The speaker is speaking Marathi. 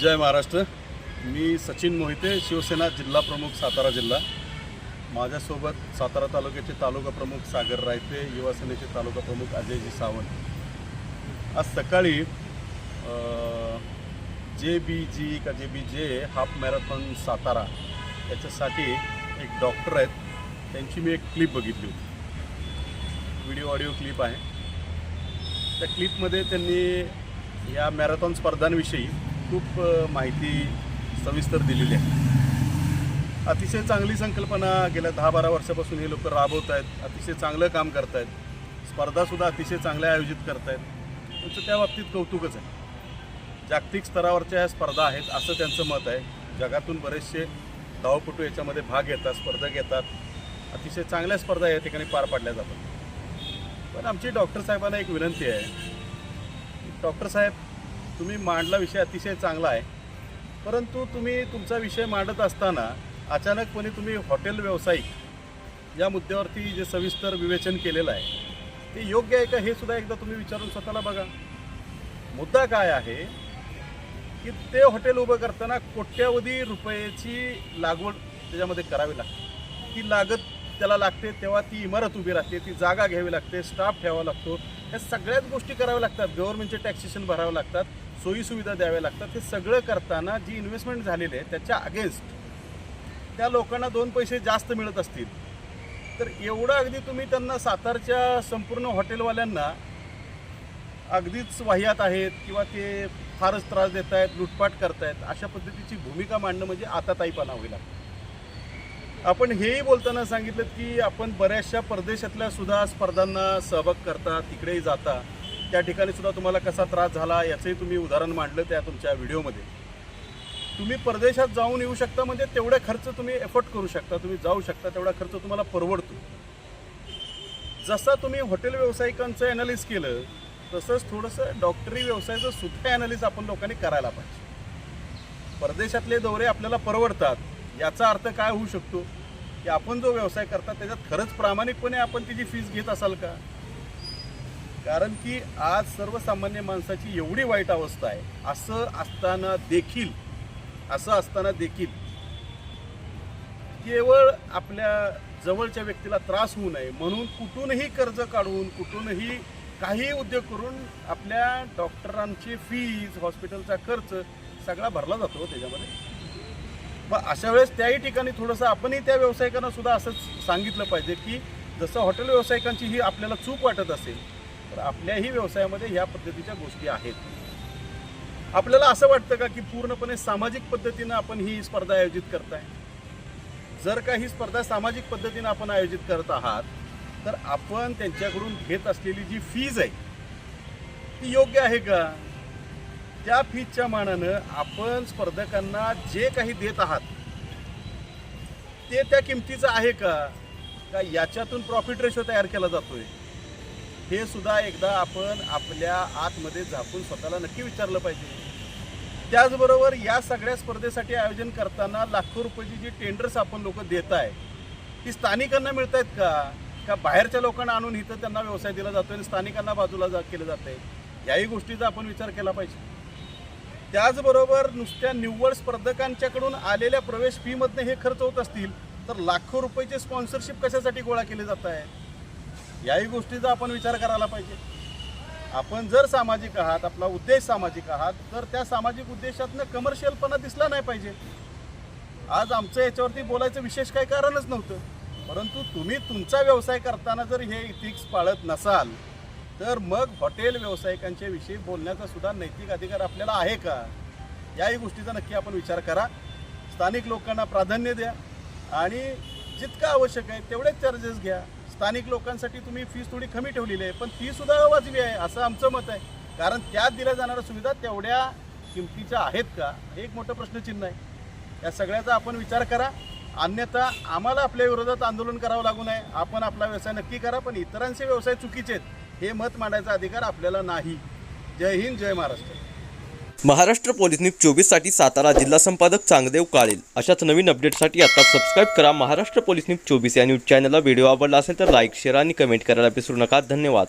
जय महाराष्ट्र. मी सचिन मोहिते शिवसेना जिल्हा प्रमुख सातारा जिल्हा. माझ्यासोबत सातारा तालुक्याचे तालुका प्रमुख सागर रायते युवासेनेचे तालुका प्रमुख अजयजी सावंत. आज सकाळी जे बी जी का जे B J half marathon Satara याच्यासाठी एक डॉक्टर आहेत. त्यांची मी एक क्लिप बघितली होती. व्हिडिओ ऑडिओ क्लिप आहे. त्या क्लिपमध्ये त्यांनी या मॅरेथॉन स्पर्धांविषयी खूप माहिती सविस्तर दिलेली आहे. अतिशय चांगली संकल्पना गेल्या दहा बारा वर्षापासून हे लोक राबवत आहेत. अतिशय चांगलं काम करत आहेत. स्पर्धासुद्धा अतिशय चांगल्या आयोजित करत आहेत. त्यांचं त्या बाबतीत कौतुकच आहे. जागतिक स्तरावरच्या ह्या स्पर्धा आहेत असं त्यांचं मत आहे. जगातून बरेचसे धावपटू याच्यामध्ये भाग घेतात स्पर्धा घेतात अतिशय चांगल्या स्पर्धा या ठिकाणी पार पाडल्या जातात. पण आमची डॉक्टर साहेबांना एक विनंती आहे. डॉक्टर साहेब तुम्ही मांडला विषय अतिशय चांगला आहे. परंतु तुम्ही तुमचा विषय मांडत असताना अचानकपणे तुम्ही हॉटेल व्यावसायिक या मुद्द्यावरती जे सविस्तर विवेचन केलेलं आहे ते योग्य आहे का? हे सुद्धा एकदा तुम्ही विचारून स्वतःला बघा. मुद्दा काय आहे की ते हॉटेल उभं करताना कोट्यावधी रुपयाची लागवड त्याच्यामध्ये करावी लागते. ती लागत त्याला लागते तेव्हा ती इमारत उभी राहते ती जागा घ्यावी लागते स्टाफ ठेवावा लागतो. ह्या सगळ्याच गोष्टी कराव्या लागतात. गव्हर्नमेंटचे टॅक्सेशन भरावं लागतात. सोयीसुविधा द्याव्या लागतात. हे सगळं करताना जी इन्व्हेस्टमेंट झालेली आहे त्याच्या अगेन्स्ट त्या लोकांना दोन पैसे जास्त मिळत असतील. तर एवढं अगदी तुम्ही त्यांना सातारच्या संपूर्ण हॉटेलवाल्यांना अगदीच वाह्यात आहेत किंवा ते फारच त्रास देत आहेत लुटपाट करतायत अशा पद्धतीची भूमिका मांडणं म्हणजे आता ताईपणा होईल आपण हेही बोलताना सांगितलं की आपण बऱ्याचशा परदेशातल्या सुद्धा स्पर्धांना सहभाग करता तिकडेही जाता. त्या ठिकाणी सुद्धा तुम्हाला कसा त्रास झाला याचंही तुम्ही उदाहरण मांडलं त्या तुमच्या व्हिडिओमध्ये. तुम्ही परदेशात जाऊन येऊ शकता म्हणजे तेवढा खर्च तुम्ही एफर्ट करू शकता तुम्ही जाऊ शकता तेवढा खर्च तुम्हाला परवडतो. जसा तुम्ही हॉटेल व्यावसायिकांचं ॲनालिस केलं तसंच थोडंसं डॉक्टरी व्यवसायाचं सुद्धा ॲनालिस आपण लोकांनी करायला पाहिजे. परदेशातले दौरे आपल्याला परवडतात याचा अर्थ काय होऊ शकतो? की आपण जो व्यवसाय करता त्याच्यात खरंच प्रामाणिकपणे आपण तिची फीस घेत असाल का? कारण की आज सर्वसामान्य माणसाची एवढी वाईट अवस्था आहे. असं असताना देखील असं असताना देखील केवळ आपल्या जवळच्या व्यक्तीला त्रास होऊ नये. म्हणून कुठूनही कर्ज काढून कुठूनही काही उद्योग करून आपल्या डॉक्टरांची फीज हॉस्पिटलचा खर्च सगळा भरला जातो हो त्याच्यामध्ये. मग अशा वेळेस त्याही ठिकाणी थोडंसं आपणही त्या व्यावसायिकांना सुद्धा असंच सांगितलं पाहिजे की जसं हॉटेल व्यावसायिकांची ही आपल्याला चूक वाटत असेल तर आपल्याही व्यवसायामध्ये ह्या पद्धतीच्या गोष्टी आहेत. आपल्याला असं वाटतं का की पूर्णपणे सामाजिक पद्धतीनं आपण ही स्पर्धा आयोजित करताय? जर का ही स्पर्धा सामाजिक पद्धतीनं आपण आयोजित करत आहात तर आपण त्यांच्याकडून घेत असलेली जी फीज आहे ती योग्य आहे का? त्या फीजच्या मानानं आपण स्पर्धकांना जे काही देत आहात ते त्या किमतीचं आहे का? का याच्यातून प्रॉफिट रेशो तयार केला जातोय? हे सुद्धा एकदा आपण आपल्या आतमध्ये झाकून स्वतःला नक्की विचारलं पाहिजे. त्याचबरोबर या सगळ्या स्पर्धेसाठी आयोजन करताना लाखो रुपयाची जी टेंडर्स आपण लोक देत आहे ती स्थानिकांना मिळत आहेत का? का बाहेरच्या लोकांना आणून इथं त्यांना व्यवसाय दिला जातो आणि स्थानिकांना बाजूला जा केलं जात आहे याही गोष्टीचा आपण विचार केला पाहिजे. त्याचबरोबर नुसत्या निव्वळ स्पर्धकांच्याकडून आलेल्या प्रवेश फीमधनं हे खर्च होत असतील तर लाखो रुपयाचे स्पॉन्सरशिप कशासाठी गोळा केले जात आहे याही गोष्टीचा आपण विचार करायला पाहिजे. आपण जर सामाजिक आहात आपला उद्देश सामाजिक आहात तर त्या सामाजिक उद्देशातनं कमर्शियलपणा दिसला नाही पाहिजे. आज आमचं याच्यावरती बोलायचं विशेष काही कारणच नव्हतं. परंतु तुम्ही तुमचा व्यवसाय करताना जर हे इथिक्स पाळत नसाल तर मग हॉटेल व्यावसायिकांच्या विषयी बोलण्याचा सुद्धा नैतिक अधिकार आपल्याला आहे का? याही गोष्टीचा नक्की आपण विचार करा. स्थानिक लोकांना प्राधान्य द्या आणि जितकं आवश्यक आहे तेवढेच चार्जेस घ्या. स्थानिक लोकांसाठी तुम्ही फीस थोडी कमी ठेवलेली आहे पण ती सुद्धा वाजवी आहे असं आमचं मत आहे. कारण त्यात दिल्या जाणाऱ्या सुविधा तेवढ्या किमतीच्या आहेत का? एक मोठं प्रश्नचिन्ह आहे. या सगळ्याचा आपण विचार करा. अन्यथा आम्हाला आपल्या विरोधात आंदोलन करावं लागू नये. आपण आपला व्यवसाय नक्की करा पण इतरांचे व्यवसाय चुकीचे आहेत हे मत मांडायचा अधिकार आपल्याला नाही. जय हिंद जय महाराष्ट्र. महाराष्ट्र पोलीस न्यूज चोवीससाठी सातारा जिल्हा संपादक चांगदेव काळेल. अशाच नवीन अपडेटसाठी आता सबस्क्राईब करा महाराष्ट्र पोलीस न्यूज चोवीस या न्यूज चॅनलला व्हिडिओ आवडला असेल तर लाईक शेअर आणि कमेंट करायला विसरू नका. धन्यवाद.